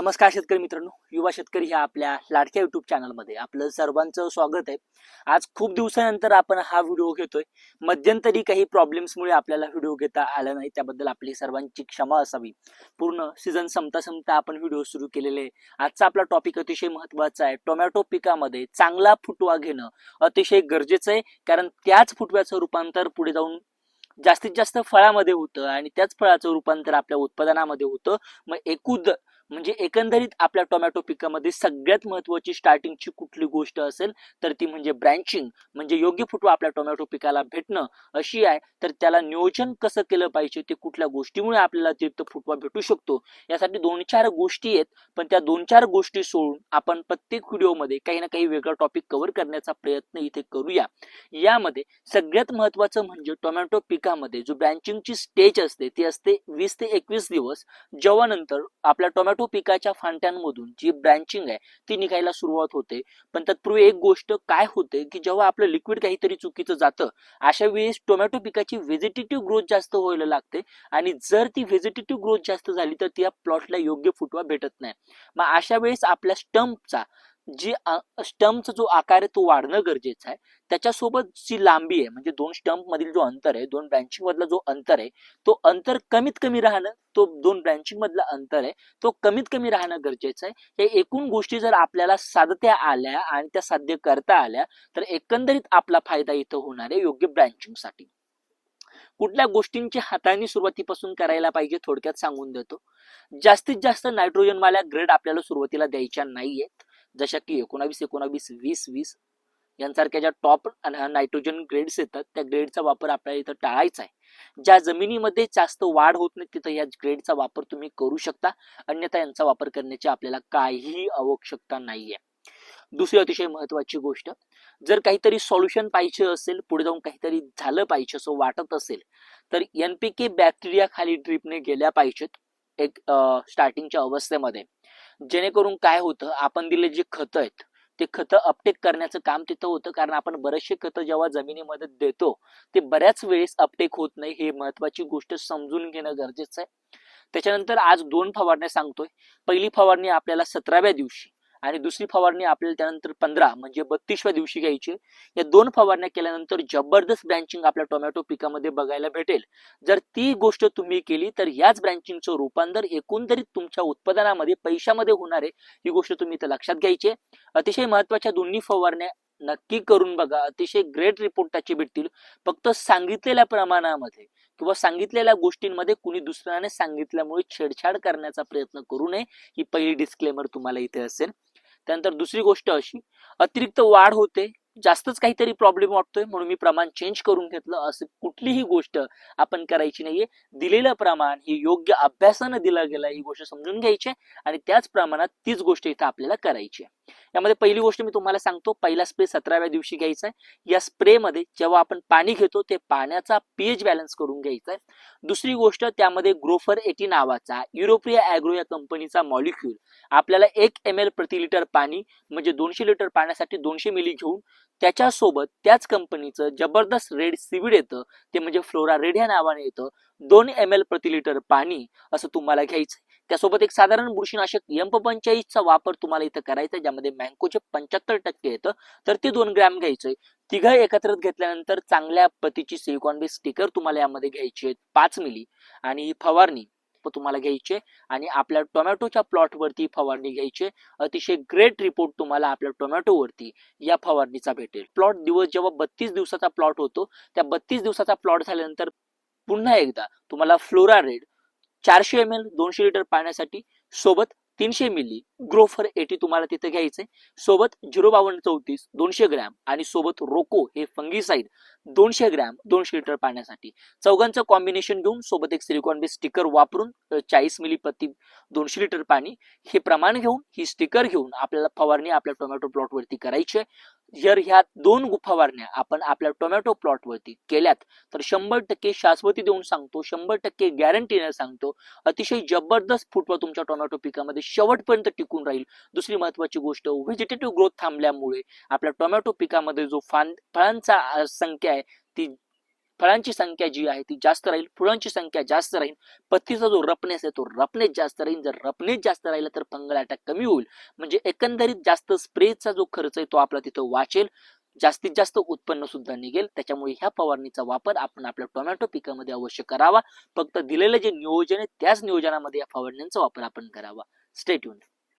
नमस्कार शेतकरी मित्रांनो युवा शेतकरी ह्या आपल्या लाडक्या युट्यूब चॅनलमध्ये आपलं सर्वांचं स्वागत आहे. आज खूप दिवसानंतर आपण हा व्हिडिओ घेतोय. मध्यंतरी काही प्रॉब्लेम्समुळे आपल्याला व्हिडिओ घेता आला नाही त्याबद्दल आपली सर्वांची क्षमा असावी. पूर्ण सीझन संपता संपता आपण व्हिडिओ सुरू केलेले आहे. आजचा आपला टॉपिक अतिशय महत्त्वाचा आहे. टोमॅटो पिकामध्ये चांगला फुटवा घेणं अतिशय गरजेचं आहे. कारण त्याच फुटव्याचं रूपांतर पुढे जाऊन जास्तीत जास्त फळामध्ये होतं आणि त्याच फळाचं रूपांतर आपल्या उत्पादनामध्ये होतं. मग एकूद म्हणजे एकंदरीत आपल्या टोमॅटो पिकामध्ये सगळ्यात महत्वाची स्टार्टिंगची कुठली गोष्ट असेल तर ती म्हणजे ब्रँचिंग म्हणजे योग्य फुटवा आपल्या टोमॅटो पिकाला भेटणं अशी आहे. तर त्याला नियोजन कसं केलं पाहिजे ते कुठल्या गोष्टीमुळे आपल्याला अतिरिक्त फुटवा भेटू शकतो यासाठी दोन चार गोष्टी आहेत. पण त्या दोन चार गोष्टी सोडून आपण प्रत्येक व्हिडिओमध्ये काही ना काही वेगळा टॉपिक कव्हर करण्याचा प्रयत्न इथे करूया. यामध्ये सगळ्यात महत्वाचं म्हणजे टोमॅटो पिकामध्ये जो ब्रँचिंगची स्टेज असते ती असते वीस ते एकवीस दिवस. जेव्हा नंतर आपल्या टोमॅटो पिकाच्या फांट्यांमधून जी ब्रँचिंग आहे ती निघायला सुरुवात होते. पण तत्पूर्वी एक गोष्ट काय होते की जेव्हा आपलं लिक्विड काहीतरी चुकीचं जातं अशा वेळेस टोमॅटो पिकाची व्हेजिटेटिव्ह ग्रोथ जास्त व्हायला लागते आणि जर ती व्हेजिटेटिव्ह ग्रोथ जास्त झाली तर त्या प्लॉटला योग्य फुटवा भेटत नाही. मग अशा वेळेस आपल्या स्टंपचा जी स्टंपचा जो आकार आहे तो वाढणं गरजेचं आहे. त्याच्यासोबत जी लांबी आहे म्हणजे दोन स्टंप मधील जो अंतर आहे दोन ब्रँचिंग मधला जो अंतर आहे तो अंतर कमीत कमी राहणं तो दोन ब्रँचिंग मधला अंतर आहे तो कमीत कमी राहणं गरजेचं आहे. हे एकूण गोष्टी जर आपल्याला साधत्या आल्या आणि त्या साध्य करता आल्या तर एकंदरीत आपला फायदा इथं होणार आहे योग्य ब्रँचिंगसाठी कुठल्या गोष्टींची हाताळणी सुरुवातीपासून करायला पाहिजे थोडक्यात सांगून देतो. जास्तीत जास्त नायट्रोजनवाल्या ग्रेड आपल्याला सुरुवातीला द्यायच्या नाहीयेत. जशा की एकोणावीस एकोणावीस वीस वीस यांसारख्या ज्या टॉप नायट्रोजन ग्रेड्स येतात त्या ग्रेडचा वापर आपल्याला इथं टाळायचा आहे. ज्या जमिनीमध्ये जास्त वाढ होत नाही तिथं या ग्रेडचा वापर तुम्ही करू शकता. अन्यथा यांचा वापर करण्याची आपल्याला काहीही आवश्यकता नाहीये. दुसरी अतिशय महत्वाची गोष्ट जर काहीतरी सॉल्युशन पाहिजे असेल पुढे जाऊन काहीतरी झालं पाहिजे असं वाटत असेल तर एनपीके बॅक्टेरिया खाली ड्रीपने गेल्या पाहिजेत एक स्टार्टिंगच्या अवस्थेमध्ये. जेणेकरून काय होतं आपण दिले जे खतं आहेत ते खतं अपटेक करण्याचं काम तिथं होतं. कारण आपण बरेचसे खतं जेव्हा जमिनीमध्ये देतो ते बऱ्याच वेळेस अपटेक होत नाही. हे महत्वाची गोष्ट समजून घेणं गरजेचं आहे. त्याच्यानंतर आज दोन फवारण्या सांगतोय. पहिली फवारणी आपल्याला सतराव्या दिवशी आणि दुसरी फवारणी आपल्याला त्यानंतर पंधरा म्हणजे बत्तीसव्या दिवशी घ्यायची. या दोन फवारण्या केल्यानंतर जबरदस्त ब्रँचिंग आपल्या टोमॅटो पिकामध्ये बघायला भेटेल. जर ती गोष्ट तुम्ही केली तर याच ब्रँचिंगचं रूपांतर एकंदरीत तुमच्या उत्पादनामध्ये पैशामध्ये होणार आहे ही गोष्ट तुम्ही इथं लक्षात घ्यायची अतिशय महत्त्वाच्या दोन्ही फवारण्या नक्की करून बघा. अतिशय ग्रेट रिपोर्ट त्याचे भेटतील. फक्त सांगितलेल्या प्रमाणामध्ये किंवा सांगितलेल्या गोष्टींमध्ये कुणी दुसऱ्याने सांगितल्यामुळे छेडछाड करण्याचा प्रयत्न करू नये ही पहिली डिस्क्लेमर तुम्हाला इथे असेल. त्यानंतर दुसरी गोष्ट अशी अतिरिक्त वाढ होते जास्तच काहीतरी प्रॉब्लेम वाटतोय म्हणून मी प्रमाण चेंज करून घेतलं. असं कुठलीही गोष्ट आपण करायची नाहीये. दिलेलं प्रमाण हे योग्य अभ्यासानं दिलं गेलं ही गोष्ट समजून घ्यायची आहे आणि त्याच प्रमाणात तीच गोष्ट इथं आपल्याला करायची आहे. यामध्ये पहिली गोष्ट मी तुम्हाला सांगतो पहिला स्प्रे सतराव्या दिवशी घ्यायचा आहे. या स्प्रेमध्ये जेव्हा आपण पाणी घेतो ते पाण्याचा पीएच बॅलन्स करून घ्यायचा आहे. दुसरी गोष्ट त्यामध्ये ग्रोफर एटी नावाचा युरोपिया अॅग्रो या कंपनीचा मॉलिक्यूल आपल्याला एक एम एल प्रति लिटर पाणी म्हणजे दोनशे लिटर पाण्यासाठी दोनशे मिली घेऊन त्याच्यासोबत त्याच कंपनीचं जबरदस्त रेड सिविड येतं. ते म्हणजे फ्लोरा रेड या नावाने येतं. दोन एम एल प्रति लिटर पाणी असं तुम्हाला घ्यायचं त्यासोबत एक साधारण बुरशीनाशक एम पंचेचाळीसचा वापर तुम्हाला इथं करायचा ज्यामध्ये मँकोचे पंच्याहत्तर टक्के येतं तर ते दोन ग्रॅम घ्यायचंय तिघं एकत्रित घेतल्यानंतर चांगल्या पतीची सिलिकॉन बेस स्टिकर तुम्हाला यामध्ये घ्यायची आहेत पाच मिली आणि ही फवारणी तुम्हाला घ्यायची आहे. आणि आपल्या टोमॅटोच्या प्लॉटवरती फवारणी घ्यायची आहे. अतिशय ग्रेट रिपोर्ट तुम्हाला आपल्या टोमॅटोवरती या फवारणीचा भेटेल प्लॉट दिवस जेव्हा बत्तीस दिवसाचा प्लॉट होतो त्या बत्तीस दिवसाचा प्लॉट झाल्यानंतर पुन्हा एकदा तुम्हाला फ्लोरा रेड चारशे एम एल दोनशे लिटर पाण्यासाठी सोबत तीनशे मिली ग्रोफर एटी तुम्हाला तिथे घ्यायचंय. सोबत झिरो बावन्न चौतीस दोनशे ग्रॅम आणि सोबत रोको हे फंगीसाईड दोनशे ग्रॅम दोनशे लिटर पाण्यासाठी. चौघांचं कॉम्बिनेशन घेऊन सोबत एक सिलिकॉन बेस स्टिकर वापरून चाळीस मिली प्रति दोनशे लिटर पाणी हे प्रमाण घेऊन ही स्टिकर घेऊन आपल्याला फवारणी आपल्या टोमॅटो प्लॉटवरती करायची आहे. जर ह्या दोन गु- फवारण्या आपण आपल्या टोमॅटो प्लॉटवरती केल्यात तर शंभर टक्के शाश्वती देऊन सांगतो शंभर टक्के गॅरंटीने सांगतो अतिशय जबरदस्त फुटवा तुमच्या टोमॅटो पिकामध्ये शेवटपर्यंत टिकून राहील. दुसरी महत्वाची गोष्ट व्हेजिटेटिव्ह ग्रोथ थांबल्यामुळे आपल्या टोमॅटो पिकामध्ये जो फान फळांचा संख्या आहे ती फळांची संख्या जी आहे ती जास्त राहील फुलांची संख्या जास्त राहील पत्तीचा जो रपनेस आहे तो रपनेस जास्त राहील. जर रपनेस जास्त राहिला तर फंगल अटॅक कमी होईल. म्हणजे एकंदरीत जास्त स्प्रेचा जो खर्च आहे तो आपला तिथं वाचेल. जास्तीत जास्त उत्पन्न सुद्धा निघेल. त्याच्यामुळे ह्या फवारणीचा वापर आपण आपल्या टोमॅटो पिकामध्ये अवश्य करावा. फक्त दिलेलं जे नियोजन आहे त्याच नियोजनामध्ये या फवारणींचा वापर आपण करावा. स्टेट